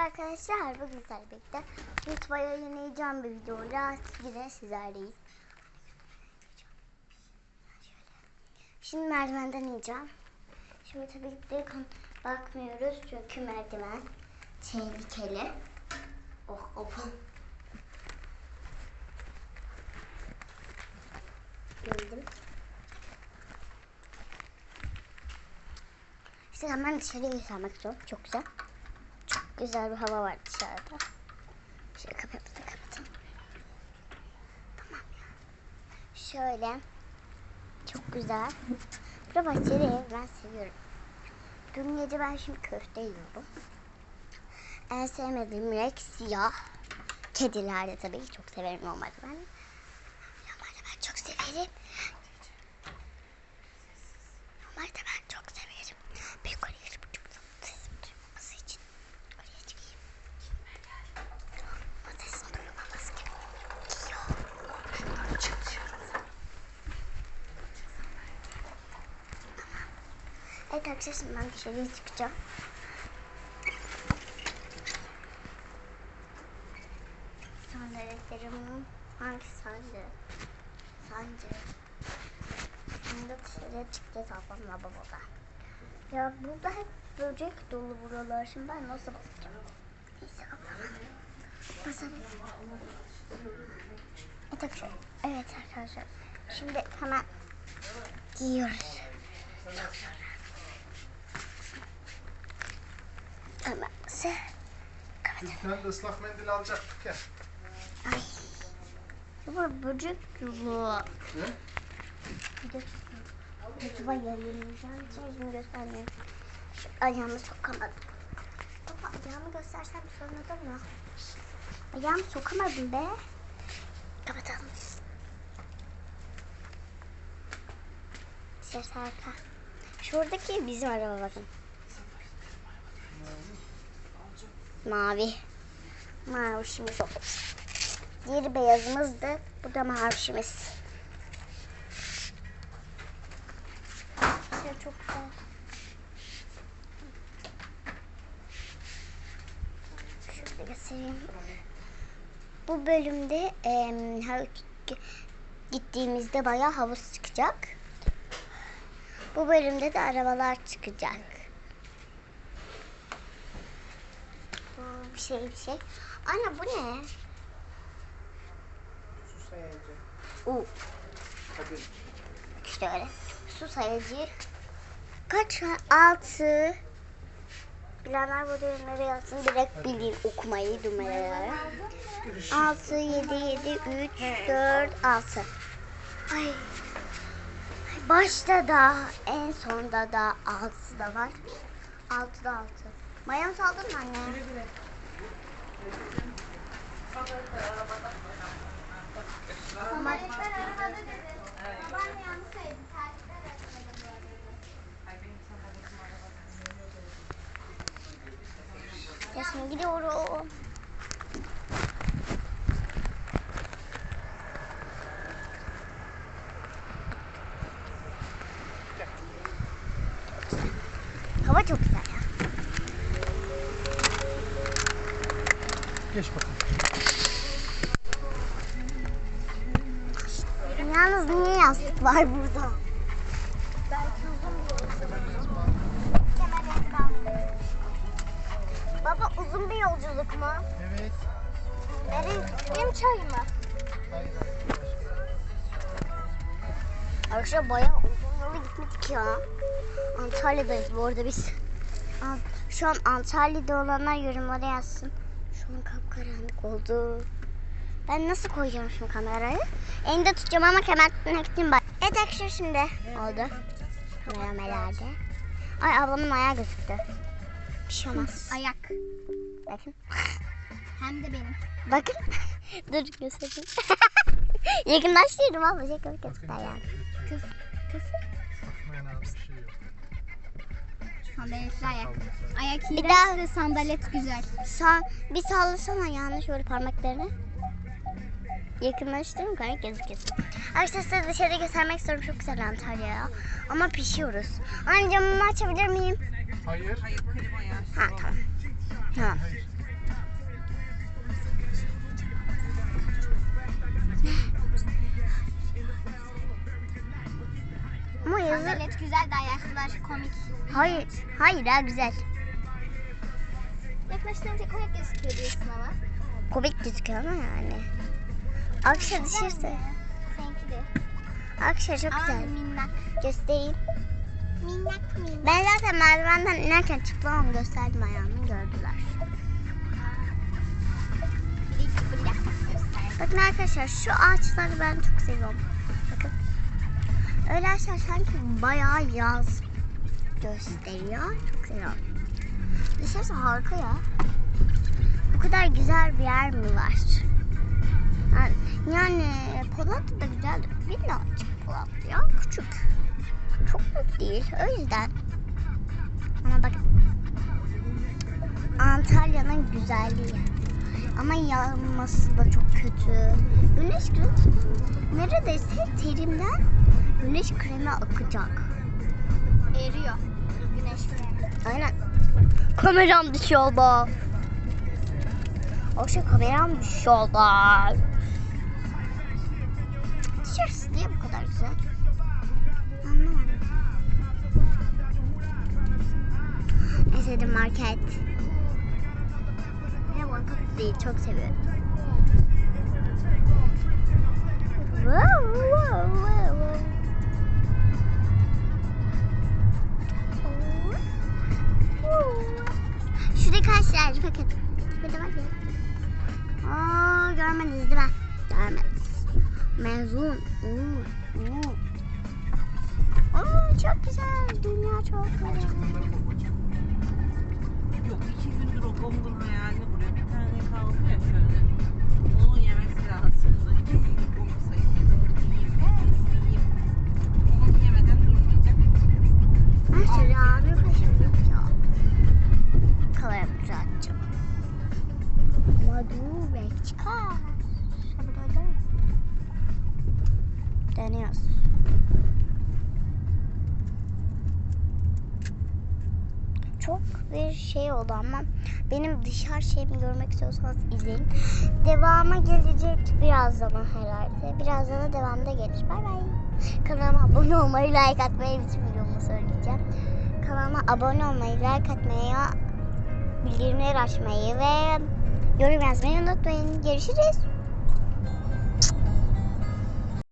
arkadaşlar bugün birlikte mutfağa yayınlayacağım bir videoyla yine sizlerleyiz. Şimdi merdivenden ineceğim. Şimdi tabii ki de bakmıyoruz çünkü merdiven tehlikeli. Oh oh. Geldim. İşte hemen dışarıya göstermek istiyorum. Çok güzel. Güzel bir hava var dışarıda. Şöyle kapıyı da kapatayım. Tamam. Şöyle. Çok güzel. Burada bahçeli ev ben seviyorum. Dün gece ben şimdi köfte yiyorum. En sevmediğim renk siyah. Kedilerde tabii ki çok severim normalde ben. Normalde ben çok severim. Normalde ben çok severim. Bir yukarıya çıkıp sesim duymaması için oraya çıkayım. Ama sesim duymaması gerekiyor. Ben çıkıyorum. Tamam. Arkadaşlar şimdi ben dışarıya çıkacağım. Sandaletlerim hangi sancı? Sancı. Şimdi dışarıya çıkacağız ablamla babamla. Ya burada hep böcek dolu buralar. Şimdi ben nasıl basacağım? Neyse. Basalım. Evet arkadaşlar. Evet arkadaşlar. Şimdi hemen giyiyoruz. Çok sonra. Hemen se. Kapatalım. Ben de ıslak mendil alacaktık ya. Ay. Bu böcek dolu. Ne? YouTube'a yayınlayacağım için yüzümü göstermiyorum. Şu ayağımı sokamadım. Baba ayağımı göstersem sorun olur mu? Ayağımı sokamadım be. Kapatalım. Ses arka. Şuradaki bizim araba bakın. Mavi. Mavişimiz o. Diğeri beyazımızdı. Bu da mavişimiz. Şey çok güzel. Şöyle göstereyim. Bu bölümde ha- gittiğimizde bayağı havuz çıkacak. Bu bölümde de arabalar çıkacak. Bu bir şey bir şey. Anne bu ne? Su sayacı. U. Hadi. İşte öyle. Su sayacı. Kaç? Altı. Bilenler bu düğümleri yazsın. Direkt bileyim okumayı numaraları. 6, 7, 7, 3, 4, 6. Ay. Başta da en sonda da 6 da var. 6 da 6. Mayonez aldın mı anne? Marifetler arabada dedi. Babaanne yanlış söyledi. Terlikler arabada bu arada. Ya şimdi gidiyorum. Hava çok güzel ya. Geç bakalım. Yalnız niye yastık var burada? Baba uzun bir yolculuk mu? Evet. Nereye? Benim çay mı? Hayır. Arkadaşlar bayağı uzun yola gitmedik ya. Antalya'dayız bu arada biz. Şu an Antalya'da olanlar yorumlara yazsın. An kapkaranlık oldu. Ben nasıl koyacağım şimdi kamerayı? Elinde tutacağım ama kemer tutmak için bak. Evet arkadaşlar şimdi oldu. Kameramelerde. Ay ablamın ayağı gözüktü. Bir şey olmaz. Ayak. Bakın. Hem de benim. Bakın. Dur göstereyim. Yakınlaştırdım abla. Şaka gözüktü ayağım. Kız. Kız. Bakmayan az bir şey yok. Sandaletli ayak. Ayak Bir daha- de sandalet güzel. Sa bir sallasana yanlış şöyle parmaklarını. Yakınlaştırdım kanka gözüküyorsun. Arkadaşlar size dışarıda göstermek istiyorum. Çok güzel Antalya ya. Ama pişiyoruz. Anne camımı açabilir miyim? Hayır. Ha tamam. Tamam. Hayır. yaklaş komik. Hayır. Hayır daha güzel. Yaklaştırınca komik gözüküyor diyorsun ama. Komik gözüküyor ama yani. Arkadaşlar düşürse. Seninki de. Arkadaşlar çok Ama güzel. minnak. Göstereyim. Minnak minnak. Ben zaten merdivenden inerken çıplağım gösterdim ayağımı gördüler. Bakın arkadaşlar şu ağaçları ben çok seviyorum. Öyle ağaçlar sanki bayağı yaz gösteriyor. Çok seviyorum. Dışarısı harika ya. Bu kadar güzel bir yer mi var? Yani, yani Polat da güzel. Minnacık Polat ya. Küçük. Çok büyük değil. O yüzden. Ama bakın. Antalya'nın güzelliği. Ama yağması da çok kötü. Güneş kremi neredeyse terimden güneş kremi akacak. Eriyor. Güneş kremi. Aynen. Kameram düşüyordu. O şey kameram düşüyordu. Dışarısı niye bu kadar güzel? Anlamadım. En sevdiğim market. Ne market değil çok seviyorum. Wow, wow, wow, Aa, görmediniz değil mi? Görmediniz. Mezun. Oo, oo. Oo, çok güzel. Dünya çok güzel. Yok iki gündür o gongul hayalini buraya bir tane kaldı ya şöyle. Onu yemesi lazım. Deniyoruz. Çok bir şey oldu ama benim dışarı şeyimi görmek istiyorsanız izleyin. Devamı gelecek birazdan herhalde. Birazdan da devamda gelir. Bay bay. Kanalıma abone olmayı, like atmayı bütün söyleyeceğim. Kanalıma abone olmayı, like atmayı, bildirimleri açmayı ve yorum yazmayı unutmayın. Görüşürüz.